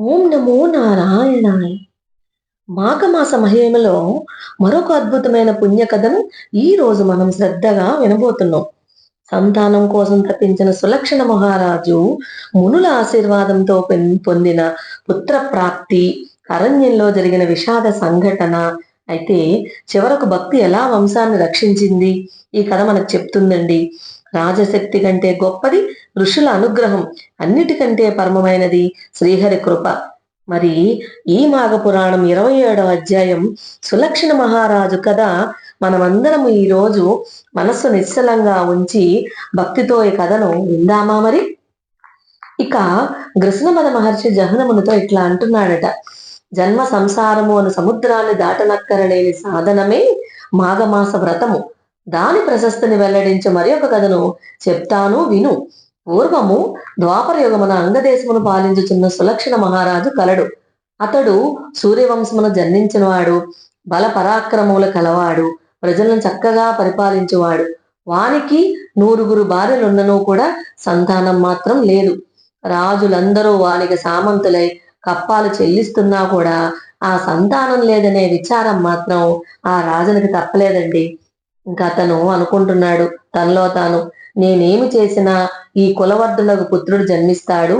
ఓం నమో నారాయణాయ. మాఘమాస మహిమలో మరొక అద్భుతమైన పుణ్య కథను ఈ రోజు మనం శ్రద్ధగా వినబోతున్నాం. సంతానం కోసం తప్పించిన సులక్షణ మహారాజు మునుల ఆశీర్వాదంతో పెన్- పొందిన పుత్ర ప్రాప్తి అరణ్యంలో జరిగిన విషాద సంఘటన అయితే చివరకు భక్తి ఎలా వంశాన్ని రక్షించింది? ఈ కథ మనకు చెప్తుందండి. రాజశక్తి కంటే గొప్పది ఋషుల అనుగ్రహం. అన్నిటికంటే పరమమైనది శ్రీహరి కృప. మరి ఈ మాఘ పురాణం ఇరవై ఏడవ అధ్యాయం సులక్షణ మహారాజు కథ మనమందరం ఈ రోజు మనస్సు నిశ్చలంగా ఉంచి భక్తితో ఈ కథను విందామా మరి? ఇక గృష్ణమద మహర్షి జహనమునితో ఇట్లా అంటున్నాడట. జన్మ సంసారము అను సముద్రాన్ని దాటనక్కరలేని సాధనమే మాఘమాస వ్రతము. దాని ప్రశస్తిని వెల్లడించే మరి ఒక కథను చెప్తాను విను. పూర్వము ద్వాపరయుగమున అంగదేశమును పాలించుచున్న సులక్షణ మహారాజు కలడు. అతడు సూర్యవంశమును జన్మించినవాడు బలపరాక్రమముల కలవాడు ప్రజలను చక్కగా పరిపాలించువాడు. వానికి నూరుగురు భార్యలున్నను కూడా సంతానం మాత్రం లేదు. రాజులందరూ వానికి సామంతులై కప్పాలు చెల్లిస్తున్నా కూడా ఆ సంతానం లేదనే విచారం మాత్రం ఆ రాజునికి తప్పలేదండి. ఇంకా అతను అనుకుంటున్నాడు. తనలో తాను నేనేమి చేసినా ఈ కులవర్ధులకు పుత్రుడు జన్మిస్తాడు.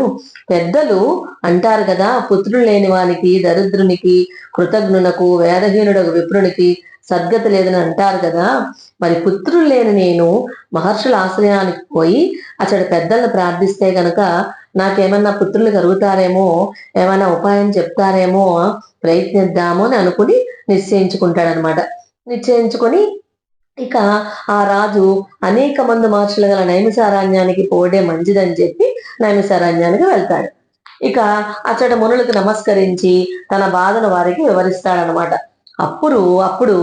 పెద్దలు అంటారు కదా పుత్రుడు లేని వానికి దరిద్రునికి కృతజ్ఞునకు వేదహీనుడకు విప్రునికి సద్గతి లేదని అంటారు కదా. మరి పుత్రుడు లేని నేను మహర్షుల ఆశ్రయానికి పోయి అతడు పెద్దలను ప్రార్థిస్తే గనక నాకేమన్నా పుత్రులు కలుగుతారేమో ఏమైనా ఉపాయం చెప్తారేమో ప్రయత్నిద్దాము అని అనుకుని నిశ్చయించుకుంటాడనమాట నిశ్చయించుకొని ఇక ఆ రాజు అనేక మంది మహర్షులు గల నైమిసారణ్యానికి పోడే మంచిదని చెప్పి నైమిసారణ్యానికి వెళ్తాడు. ఇక అచ్చట మునులకు నమస్కరించి తన బాధను వారికి వివరిస్తాడనమాట అప్పుడు అప్పుడు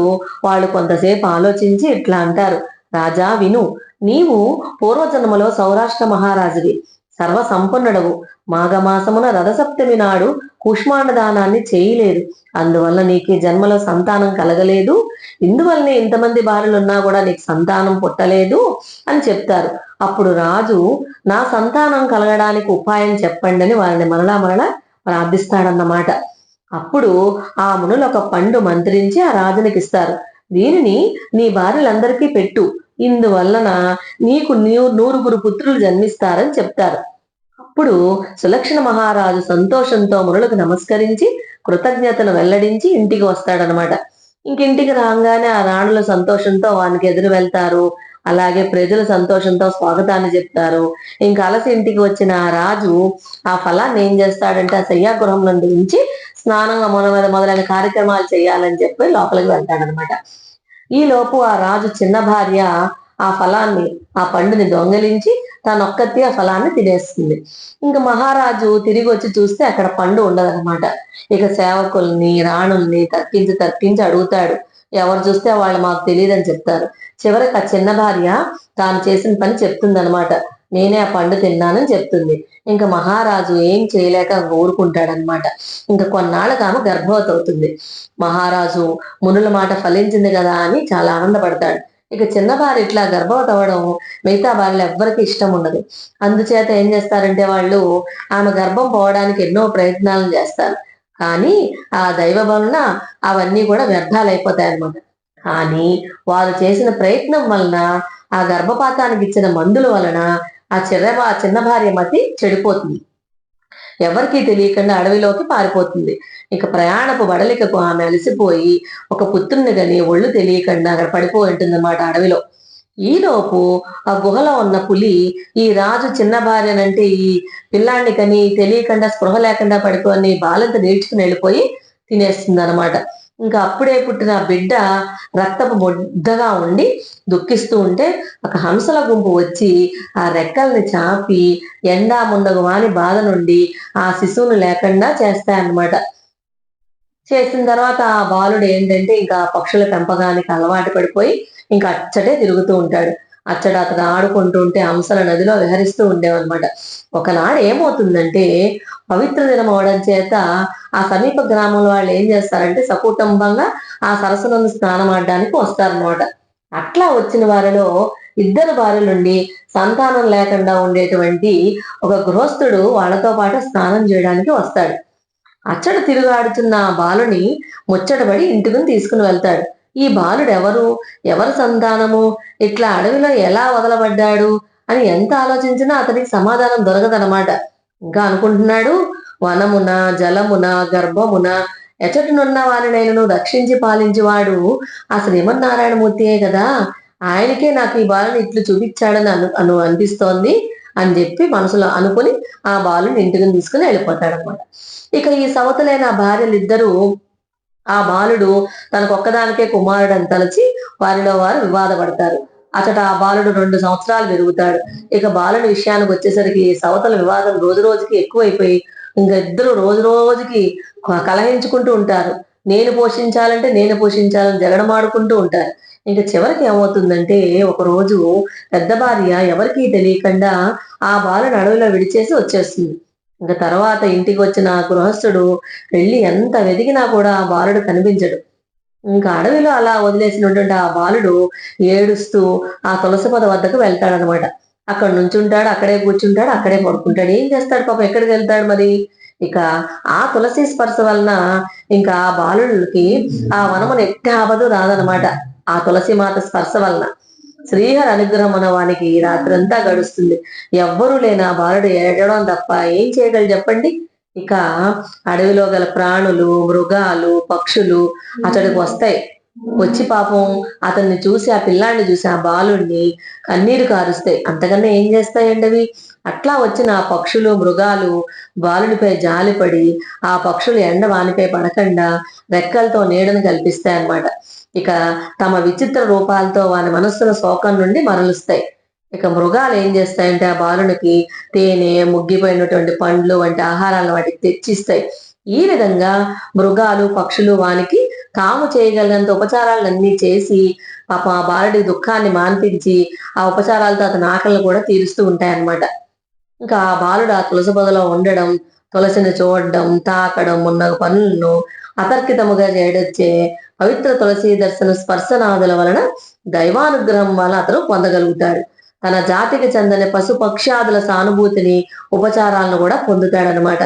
వాళ్ళు కొంతసేపు ఆలోచించి ఇట్లా అంటారు? రాజా విను నీవు పూర్వజన్మలో సౌరాష్ట్ర మహారాజువి. సర్వసంపన్నుడవు మాఘమాసమున రథసప్తమి నాడు కుష్మాండ దానాన్ని చేయలేదు. అందువల్ల నీకు జన్మలో సంతానం కలగలేదు. ఇందువల్లనే ఇంతమంది భార్యలు ఉన్నా కూడా నీకు సంతానం పుట్టలేదు అని చెప్తారు. అప్పుడు రాజు నా సంతానం కలగడానికి ఉపాయం చెప్పండి అని వారిని మరలా మరలా ప్రార్థిస్తాడన్నమాట. అప్పుడు ఆ మునులు ఒక పండు మంత్రించి ఆ రాజునికి ఇస్తారు దీనిని నీ భార్యలందరికీ పెట్టు. ఇందువలన నీకు నూరుగురు పుత్రులు జన్మిస్తారని చెప్తారు. అప్పుడు సులక్షణ మహారాజు సంతోషంతో మునులకు నమస్కరించి కృతజ్ఞతను వెల్లడించి ఇంటికి వస్తాడనమాట. ఇంకింటికి రాగానే ఆ రాణుల సంతోషంతో వానికి ఎదురు వెళ్తారు. అలాగే ప్రజలు సంతోషంతో స్వాగతాన్ని చెప్తారు. ఇంకా అలసి ఇంటికి వచ్చిన ఆ రాజు ఆ ఫలాన్ని ఏం చేస్తాడంటే ఆ శయ్యాగృహం నుండి ఉంచి స్నానంగా మొదలైన మొదలైన కార్యక్రమాలు చేయాలని చెప్పి లోపలికి వెళ్తాడనమాట. ఈ లోపు ఆ రాజు చిన్న భార్య ఆ ఫలాన్ని ఆ పండుని దొంగలించి తనొక్కతి ఆ ఫలాన్ని తినేస్తుంది. ఇంకా మహారాజు తిరిగి వచ్చి చూస్తే అక్కడ పండు ఉండదన్నమాట. ఇక సేవకుల్ని రాణుల్ని తర్కించి తర్కించి అడుగుతాడు. ఎవరు చూస్తే వాళ్ళు మాకు తెలియదని చెప్తారు. చివరికి ఆ చిన్న భార్య తాను చేసిన పని చెప్తుంది అనమాట నేనే ఆ పండు తిన్నానని చెప్తుంది. ఇంకా మహారాజు ఏం చేయలేక ఊరుకుంటాడనమాట ఇంకా కొన్నాళ్ళకి ఆమె గర్భవతి అవుతుంది మహారాజు మునుల మాట ఫలించింది కదా అని చాలా ఆనందపడతాడు. ఇక చిన్న భార్య ఇట్లా గర్భవతి అవ్వడం మిగతా భార్యలు ఎవ్వరికి ఇష్టం ఉండదు. అందుచేత ఏం చేస్తారంటే వాళ్ళు ఆమె గర్భం పోవడానికి ఎన్నో ప్రయత్నాలు చేస్తారు. కానీ ఆ దైవ వలన అవన్నీ కూడా వ్యర్థాలు అయిపోతాయి అన్నమాట కానీ వారు చేసిన ప్రయత్నం వలన ఆ గర్భపాతానికి ఇచ్చిన మందుల వలన ఆ చిన్న ఆ చిన్న భార్య మతి చెడిపోతుంది. ఎవరికీ తెలియకుండా అడవిలోకి పారిపోతుంది. ఇక ప్రయాణపు బడలికకు ఆమె అలసిపోయి ఒక పుత్రుని గని ఒళ్ళు తెలియకుండా అక్కడ పడిపోయి ఉంటుందన్నమాట అడవిలో. ఈలోపు ఆ గుహలో ఉన్న పులి ఈ రాజు చిన్న భార్యనంటే ఈ పిల్లాన్ని కని తెలియకుండా స్పృహ లేకుండా పడుకొని బాలంత నేర్చుకుని వెళ్ళిపోయి తినేస్తుంది అనమాట ఇంకా అప్పుడే పుట్టిన బిడ్డ రక్తపు ముద్దగా ఉండి దుఃఖిస్తూ ఉంటే ఒక హంసల గుంపు వచ్చి ఆ రెక్కల్ని చాపి ఎండా ముందగు వాని బాధ నుండి ఆ శిశువును లేకుండా చేస్తాయన్నమాట. చేసిన తర్వాత ఆ బాలుడు ఏంటంటే ఇంకా పక్షుల పెంపకానికి అలవాటు పడిపోయి ఇంకా అచ్చటే తిరుగుతూ ఉంటాడు. అచ్చడ అతను ఆడుకుంటూ ఉంటే హంసల నదిలో విహరిస్తూ ఉండేవన్నమాట. ఒకనాడు ఏమవుతుందంటే పవిత్ర దినం అవడం చేత ఆ సమీప గ్రామంలో వాళ్ళు ఏం చేస్తారంటే సకుటుంబంగా ఆ సరస్సులను స్నానం ఆడడానికి వస్తారనమాట అట్లా వచ్చిన వారిలో ఇద్దరు భార్య సంతానం లేకుండా ఉండేటువంటి ఒక గృహస్థుడు వాళ్ళతో పాటు స్నానం చేయడానికి వస్తాడు. అచ్చట తిరుగాడుతున్న ఆ బాలుని ముచ్చటపడి ఇంటికి తీసుకుని వెళ్తాడు. ఈ బాలుడు ఎవరు? ఎవరి సంతానము? ఇట్లా అడవిలో ఎలా వదలబడ్డాడు? అని ఎంత ఆలోచించినా అతనికి సమాధానం దొరకదనమాట ఇంకా అనుకుంటున్నాడు వనమున జలమున గర్భమున ఎచటనున్న వారినైనను రక్షించి పాలించేవాడు ఆ శ్రీమన్నారాయణమూర్తియే కదా. ఆయనకే నాకు ఈ బాలుని ఇట్లు చూపించాడని అను అను అనిపిస్తోంది అని చెప్పి మనసులో అనుకుని ఆ బాలుని ఇంటికి తీసుకుని వెళ్ళిపోతాడనమాట ఇక ఈ సవతులైన భార్యలిద్దరూ ఆ బాలుడు తనకొక్కదానికే కుమారుడు అని తలచి వారిలో వారు వివాదపడతారు. అతట ఆ బాలుడు రెండు సంవత్సరాలు పెరుగుతాడు. ఇక బాలుడి విషయానికి వచ్చేసరికి సవతల వివాదం రోజు రోజుకి ఎక్కువైపోయి ఇంకా ఇద్దరు రోజు రోజుకి కలహించుకుంటూ ఉంటారు. నేను పోషించాలంటే నేను పోషించాలని జగడమాడుకుంటూ ఉంటారు. ఇంకా చివరికి ఏమవుతుందంటే ఒక రోజు పెద్ద భార్య ఎవరికీ తెలియకుండా ఆ బాలుని అడవిలో విడిచేసి వచ్చేస్తుంది. ఇంకా తర్వాత ఇంటికి వచ్చిన గృహస్థుడు వెళ్ళి ఎంత వెతికినా కూడా ఆ బాలుడు కనిపించడు. ఇంకా అడవిలో అలా వదిలేసినటువంటి ఆ బాలుడు ఏడుస్తూ ఆ తులసి పొద వద్దకు వెళ్తాడనమాట. అక్కడ నుంచుంటాడు అక్కడే కూర్చుంటాడు అక్కడే పడుకుంటాడు. ఏం చేస్తాడు పాపం? ఎక్కడికి వెళ్తాడు మరి? ఇక ఆ తులసి స్పర్శ వలన ఇంకా ఆ బాలుడికి ఆ వనమును ఎట్టి ఆపదు రాదనమాట. ఆ తులసి మాత స్పర్శ వలన. శ్రీహరి అనుగ్రహం అన్న వానికి రాత్రంతా గడుస్తుంది. ఎవ్వరూ లేని ఆ బాలుడు ఏడడం తప్ప ఏం చేయగలరు చెప్పండి? ఇక అడవిలో గల ప్రాణులు మృగాలు పక్షులు అతడికి వస్తాయి. వచ్చి పాపం అతన్ని చూసి ఆ పిల్లాడిని చూసి ఆ బాలుడిని కన్నీరు కారుస్తాయి అంతకన్నా ఏం చేస్తాయండి అవి అట్లా వచ్చిన ఆ పక్షులు మృగాలు బాలుడిపై జాలిపడి ఆ పక్షులు ఎండ వానిపై పడకుండా రెక్కలతో నీడను కల్పిస్తాయి అన్నమాట ఇక తమ విచిత్ర రూపాలతో వాని మనస్సుల శోకం నుండి మరలుస్తాయి. ఇక మృగాలు ఏం చేస్తాయంటే ఆ బాలునికి తేనె ముగ్గిపోయినటువంటి పండ్లు వంటి ఆహారాలు వాటికి తెచ్చిస్తాయి. ఈ విధంగా మృగాలు పక్షులు వానికి తాము చేయగలిగినంత ఉపచారాలన్నీ చేసి పాప ఆ బాలుడి దుఃఖాన్ని మాన్పించి ఆ ఉపచారాలతో అతని ఆకలిని కూడా తీరుస్తూ ఉంటాయన్నమాట. ఇంకా ఆ బాలుడు ఆ తులసి పొదలో ఉండడం తులసిని చూడడం తాకడం ఉన్న పనులను అతర్కితముగా చేయడొచ్చే పవిత్ర తులసి దర్శన స్పర్శనాదుల వలన దైవానుగ్రహం వల్ల అతను పొందగలుగుతాడు. తన జాతికి చెందని పశు పక్ష్యాదుల సానుభూతిని ఉపచారాలను కూడా పొందుతాడనమాట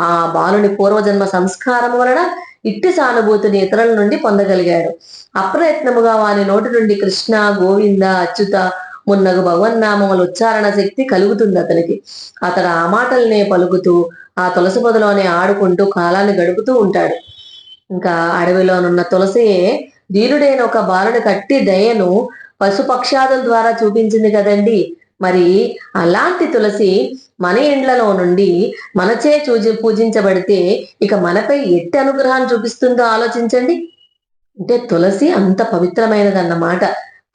ఆ బాలుని పూర్వజన్మ సంస్కారం వలన ఇట్టి సానుభూతిని ఇతరుల నుండి పొందగలిగాడు. అప్రయత్నముగా వాని నోటి నుండి కృష్ణ గోవింద అచ్యుత మున్నగు భగవన్నామముల ఉచ్చారణ శక్తి కలుగుతుంది అతనికి. అతడు ఆ మాటలనే పలుకుతూ ఆ తులసి పొదలోనే ఆడుకుంటూ కాలాన్ని గడుపుతూ ఉంటాడు. ఇంకా అడవిలోనున్న తులసియే ధీరుడైన ఒక బాలుడు కట్టి దయను పశుపక్షాదుల ద్వారా చూపించింది కదండి! మరి అలాంటి తులసి మన ఇండ్లలో నుండి మనచే చూజి పూజించబడితే ఇక మనపై ఎట్టి అనుగ్రహాన్ని చూపిస్తుందో ఆలోచించండి. అంటే తులసి అంత పవిత్రమైనదన్నమాట.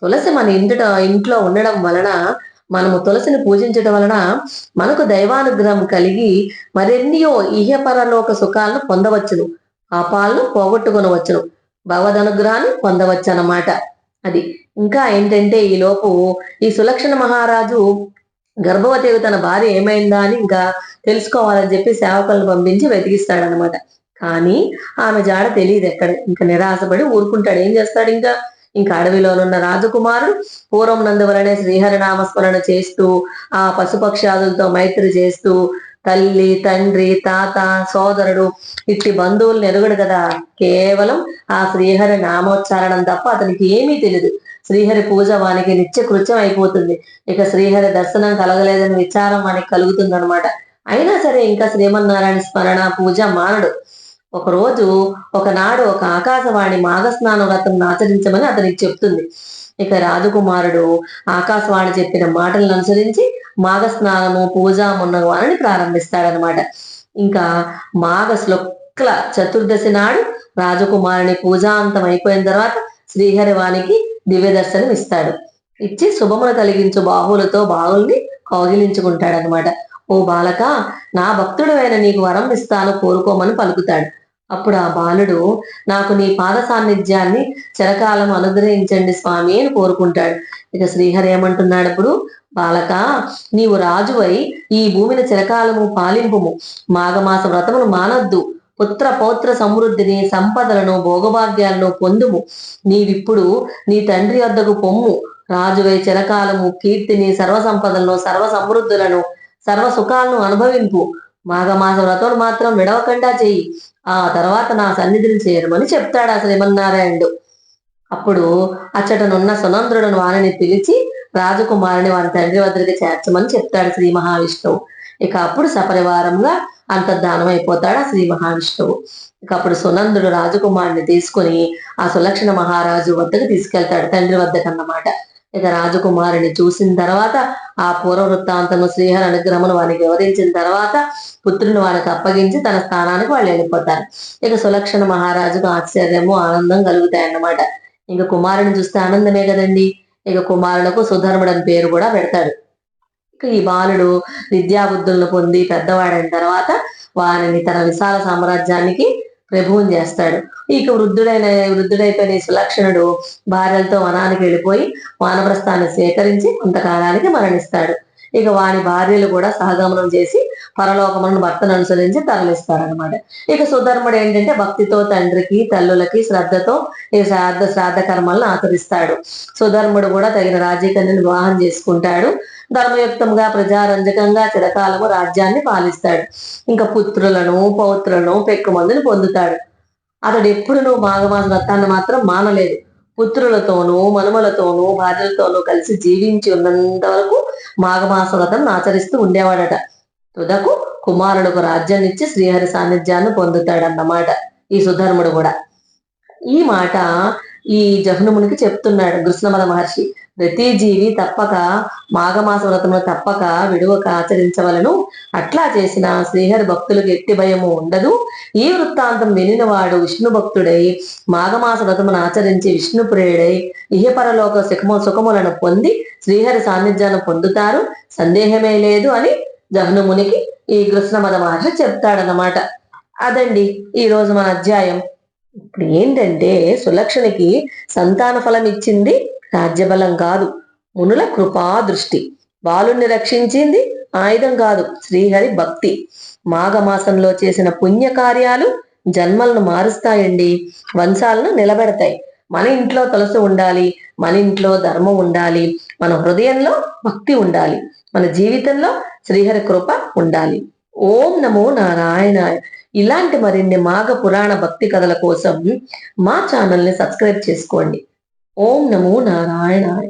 తులసి మన ఇంటిట ఇంట్లో ఉండడం వలన మనము తులసిని పూజించడం వలన మనకు దైవానుగ్రహం కలిగి మరెన్నియో ఇహపరలోక సుఖాలను పొందవచ్చును. పాపాలను పోగొట్టుకొనవచ్చును. భగవద్ అనుగ్రహాన్ని పొందవచ్చు అన్నమాట అది. ఇంకా ఏంటంటే ఈ లోపు ఈ సులక్షణ మహారాజు గర్భవతి తన భార్య ఏమైందా అని ఇంకా తెలుసుకోవాలని చెప్పి సేవకులను పంపించి వెతికిస్తాడనమాట కానీ ఆమె జాడ తెలియదు ఎక్కడ. ఇంకా నిరాశపడి ఊరుకుంటాడు. ఏం చేస్తాడు ఇంకా? ఇంకా అడవిలోనున్న రాజకుమారుడు పూర్వం నందువలనే శ్రీహరి నామస్మరణ చేస్తూ ఆ పశుపక్షాదులతో మైత్రి చేస్తూ తల్లి తండ్రి తాత సోదరుడు ఇట్టి బంధువులు ఎరుగడు కదా. కేవలం ఆ శ్రీహరి నామోచ్చారణం తప్ప అతనికి ఏమీ తెలియదు శ్రీహరి పూజ వానికి నిత్య కృత్యం అయిపోతుంది. ఇక శ్రీహరి దర్శనం కలగలేదని విచారం వానికి కలుగుతుంది అనమాట అయినా సరే ఇంకా శ్రీమన్నారాయణ స్మరణ పూజ మానడు. ఒకరోజు ఒకనాడు ఒక ఆకాశవాణి మాఘస్నాన వ్రతం ఆచరించమని అతనికి చెప్తుంది. ఇక రాజకుమారుడు ఆకాశవాణి చెప్పిన మాటలను అనుసరించి మాఘస్నానము పూజ మున్న వారిని ప్రారంభిస్తాడనమాట ఇంకా మాఘ శుక్ల చతుర్దశి నాడు రాజకుమారుని పూజాంతం అయిపోయిన తర్వాత శ్రీహరి వానికి దివ్య దర్శనం ఇస్తాడు. ఇచ్చి శుభమును కలిగించు బాహువులతో బాహుల్ని కౌగిలించుకుంటాడనమాట ఓ బాలక నా భక్తుడైన నీకు వరం ఇస్తాను కోరుకోమని పలుకుతాడు. అప్పుడు ఆ బాలుడు నాకు నీ పాద సాన్నిధ్యాన్ని చిరకాలం అనుగ్రహించండి స్వామి అని కోరుకుంటాడు. ఇక శ్రీహరి ఏమంటున్నాడు ఇప్పుడు బాలక నీవు రాజువై ఈ భూమిని చిరకాలము పాలింపుము. మాఘమాస వ్రతమును మానద్దు. పుత్ర పౌత్ర సమృద్ధిని సంపదలను భోగభాగ్యాలను పొందుము. నీవిప్పుడు నీ తండ్రి వద్దకు పొమ్ము. రాజువై చిరకాలము కీర్తిని సర్వ సంపదలను సర్వ సమృద్ధులను సర్వ సుఖాలను అనుభవింపు. మాఘమాస వ్రతం మాత్రం విడవకుండా చెయ్యి. ఆ తర్వాత నా సన్నిధిని చేరమని చెప్తాడు అసలు ఏమన్నారాయణుడు అప్పుడు అచ్చటనున్న సునంద్రుడు వారిని పిలిచి రాజకుమారుని వారి తండ్రి వద్దరికి చేర్చమని చెప్తాడు శ్రీ మహావిష్ణువు. ఇక అప్పుడు సపరివారంగా అంతర్ధానం అయిపోతాడు ఆ శ్రీ మహావిష్ణువు. ఇక అప్పుడు సునందుడు రాజకుమారుని తీసుకుని ఆ సులక్షణ మహారాజు వద్దకు తీసుకెళ్తాడు తండ్రి వద్దకు అన్నమాట ఇక రాజకుమారిని చూసిన తర్వాత ఆ పూర్వ వృత్తాంతము శ్రీహరి అనుగ్రహమును వారికి వివరించిన తర్వాత పుత్రుని వారికి అప్పగించి తన స్థానానికి వాళ్ళు వెళ్ళిపోతారు. ఇక సులక్షణ మహారాజుకు ఆశ్చర్యము ఆనందం కలుగుతాయన్నమాట. ఇంకా కుమారుని చూస్తే ఆనందమే కదండి. ఇక కుమారులకు సుధర్ముడు అని పేరు కూడా పెడతాడు. ఇక ఈ బాలుడు విద్యాబుద్ధులను పొంది పెద్దవాడైన తర్వాత వారిని తన విశాల సామ్రాజ్యానికి ప్రభువుని చేస్తాడు. ఇక వృద్ధుడైన వృద్ధుడైపోయిన సులక్షణుడు భార్యలతో వనానికి వెళ్ళిపోయి వానప్రస్థాన్ని స్వీకరించి కొంతకాలానికి మరణిస్తాడు. ఇక వాని భార్యలు కూడా సహగమనం చేసి పరలోకములను భర్తను అనుసరించి తరలిస్తారనమాట ఇక సుధర్ముడు ఏంటంటే భక్తితో తండ్రికి తల్లులకి శ్రద్ధతో ఈ శ్రాద్ధ శ్రాద్ధ కర్మలను ఆచరిస్తాడు. సుధర్ముడు కూడా తగిన రాజకీయాన్ని వివాహం చేసుకుంటాడు. ధర్మయుక్తంగా ప్రజారంజకంగా చిరకాలము రాజ్యాన్ని పాలిస్తాడు. ఇంకా పుత్రులను పౌత్రులను పెక్కుమందుని పొందుతాడు. అతడు ఎప్పుడునూ భాగవాన్ వ్రతాన్ని మాత్రం మానలేదు. పుత్రులతోనూ మనుమలతోనూ భార్యలతోనూ కలిసి జీవించి ఉన్నంత వరకు మాఘమాస వ్రతం ఆచరిస్తూ ఉండేవాడట. తుదకు కుమారుడుకు రాజ్యాన్నిచ్చి శ్రీహరి సాన్నిధ్యాన్ని పొందుతాడన్నమాట ఈ సుధర్ముడు కూడా. ఈ మాట ఈ జహ్నుమునికి చెప్తున్నాడు కృష్ణమద మహర్షి. ప్రతి జీవి తప్పక మాఘమాస వ్రతమును తప్పక విడువక ఆచరించవలను. అట్లా చేసిన శ్రీహరి భక్తులకు ఎట్టి భయము ఉండదు. ఈ వృత్తాంతం వినినవాడు విష్ణు భక్తుడై మాఘమాస వ్రతమును ఆచరించి విష్ణు ప్రియుడై ఇహపరలోక సుఖము సుఖములను పొంది శ్రీహరి సాన్నిధ్యాన్ని పొందుతారు. సందేహమే లేదు అని జహ్నుమునికి ఈ కృష్ణమద మహర్షి చెప్తాడనమాట అదండి ఈ రోజు మన అధ్యాయం. ఇప్పుడు ఏంటంటే సులక్షణకి సంతాన ఫలం ఇచ్చింది రాజ్యబలం కాదు. మునుల కృపా దృష్టి. బాలుణ్ణి రక్షించింది ఆయుధం కాదు శ్రీహరి భక్తి. మాఘమాసంలో చేసిన పుణ్య కార్యాలు జన్మలను మారుస్తాయండి. వంశాలను నిలబెడతాయి. మన ఇంట్లో తులసి ఉండాలి మన ఇంట్లో ధర్మం ఉండాలి మన హృదయంలో భక్తి ఉండాలి మన జీవితంలో శ్రీహరి కృప ఉండాలి. ఓం నమో నారాయణ. ఇలాంటి మరిన్ని మాఘ పురాణ భక్తి కథల కోసం మా ఛానల్ని సబ్స్క్రైబ్ చేసుకోండి. ఓం నమో నారాయణాయ